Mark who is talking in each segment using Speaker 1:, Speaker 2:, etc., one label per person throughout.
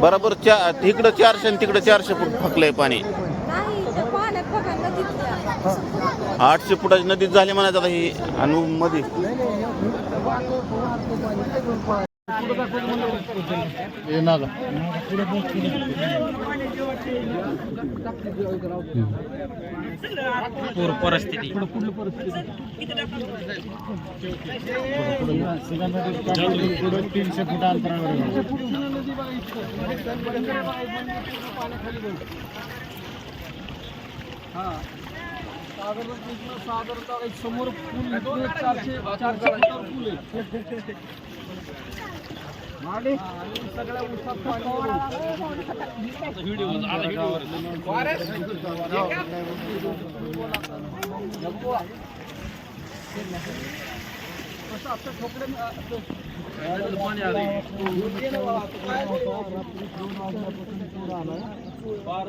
Speaker 1: बरोबर चा इकडं चारशे आणि तिकडं चारशे फूट फकलंय पाणी. आठशे फुटाची नदीत झाली म्हणायचं आता ही. आणि मध्ये
Speaker 2: पूर परिस्थिती
Speaker 3: तीनशे फूट अंतरावर
Speaker 2: साधारणतः एक समोर पूल इथून एक चारशे चारशे फुटावर पूल आहे आणि सगळ्या उसात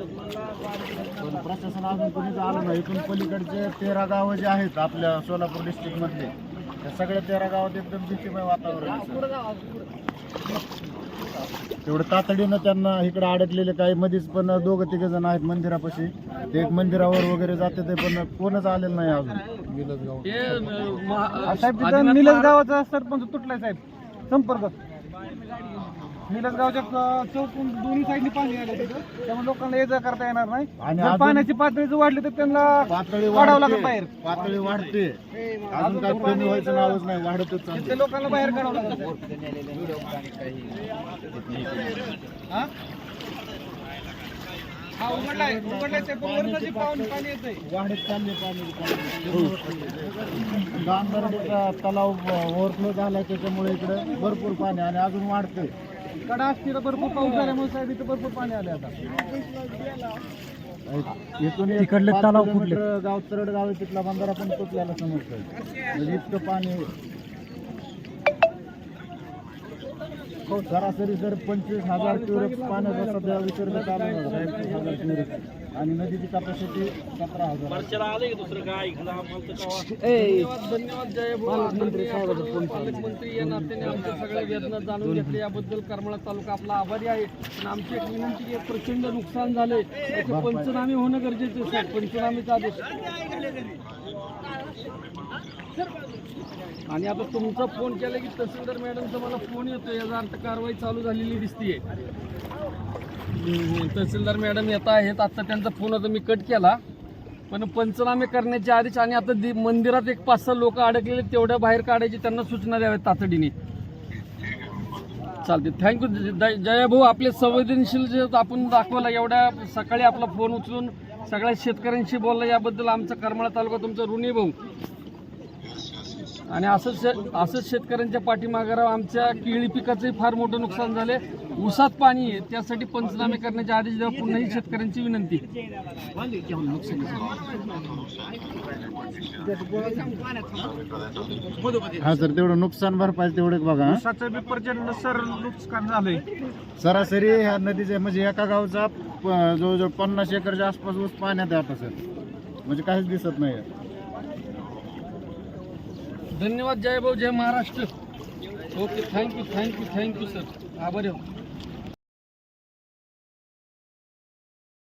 Speaker 2: पण
Speaker 3: प्रशासन अजून कोणीच आलं नाही. इथून पलीकडचे तेरा गावं जे आहेत आपल्या सोलापूर डिस्ट्रिक्ट त्या सगळ्या तेरा गावात एकदम भीतीमय वातावरण आहे. तेवढं तातडीनं त्यांना इकडे अडकलेले काही मध्येच पण दोघं तिघ जण आहेत मंदिरापाशी. ते एक मंदिरावर वगैरे जाते ते पण कोणच आलेलं नाही अजून.
Speaker 2: अं, महा-
Speaker 4: साहेब तिथं निलज गावाचा सरपंच तुटलाय साहेब. संपर्क. निलज गावच्या क- चौकून दोन्ही साईडनी पाणी आलं तिथं त्यामुळे लोकांना ये जा करता येणार नाही.
Speaker 3: आणि
Speaker 4: जर
Speaker 3: अजून-
Speaker 4: पाण्याची पातळी जर वाढली तर त्यांना
Speaker 3: पातळी
Speaker 4: काढावं लागत
Speaker 3: वाढते.
Speaker 4: बाहेर.
Speaker 3: पातळी वाढते. अजून काय कमी व्हायचं नावच नाही वाढतच चालते
Speaker 4: लोकांना बाहेर काढावं लागत हा? हा उघडलाय उघडलाय ते पण वरनं जे पाऊन पाणी येतंय.
Speaker 3: वाढत चालले पाणी. तलाव ओव्हरफ्लो झाला त्याच्यामुळे इकडे भरपूर पाणी आणि अजून वाढते
Speaker 4: कडा असतील भरपूर पाऊस झाल्यामुळे साहेब इथं भरपूर पाणी आले आता.
Speaker 3: इथून
Speaker 4: तिकडले तलाव
Speaker 3: गाव तरड गाव तिथला बंधारा पण तुटल्याला समजतोय म्हणजे इतकं पाणी आहे. हो, सरासरी जर पंचवीस हजार क्युरेक्स पाण्याचा सध्या विसर्ग चालू आहे हजार क्युरेक्स आणि नदीची कॅपॅसिटी सतरा हजार.
Speaker 2: धन्यवाद जय पालकमंत्री पालकमंत्री या नात्याने आमच्या सगळ्या वेदना जाणून घेतल्या याबद्दल करमाळा तालुका आपला आभारी आहे. पण आमची एक विनंती की प्रचंड नुकसान झाले त्याचे पंचनामे होणं गरजेचे आहे साहेब. पंचनामेचा आदेश. आणि आता तुमचा फोन केला की तहसीलदार मॅडमचा मला फोन येतो याचा अर्थ कारवाई चालू झालेली दिसतीये. तहसीलदार मॅडम येत आहेत. आता त्यांचा फोन आता मी कट केला. पण पंचनामे करण्याच्या आधीच आणि आता दि- मंदिरात एक पाच सहा लोक अडकलेले तेवढ्या बाहेर काढायची त्यांना सूचना द्याव्यात तातडीने. चालते थँक्यू जया भाऊ आपले संवेदनशील जे आपण दाखवला एवढ्या सकाळी आपला फोन उचलून सगळ्या शेतकऱ्यांशी बोलला याबद्दल आमचा करमाळा तालुका तुमचा ऋणी भाऊ. आणि असंच शे- असंच शेतकऱ्यांच्या पाठीमागे राहा. आमच्या केळी पिकाचंही फार मोठं नुकसान झाले ऊसात पाणी आहे त्यासाठी पंचनामे करण्याच्या आदेश द्यावा पुन्हाही शेतकऱ्यांची विनंती
Speaker 3: हा सर तेवढं नुकसान भरपाई तेवढं बघा हा.
Speaker 4: ऊसाचं बी सर नुकसान झालंय
Speaker 3: सरासरी ह्या नदीच्या म्हणजे एका गावचा प- जवळजवळ पन्नास एकरच्या आसपास ऊस पाण्यात आहे आता सर म्हणजे काहीच दिसत नाही
Speaker 2: धन्यवाद जय भाऊ जय Maharashtra. Okay thank you thank you thank you sir आभारी आहो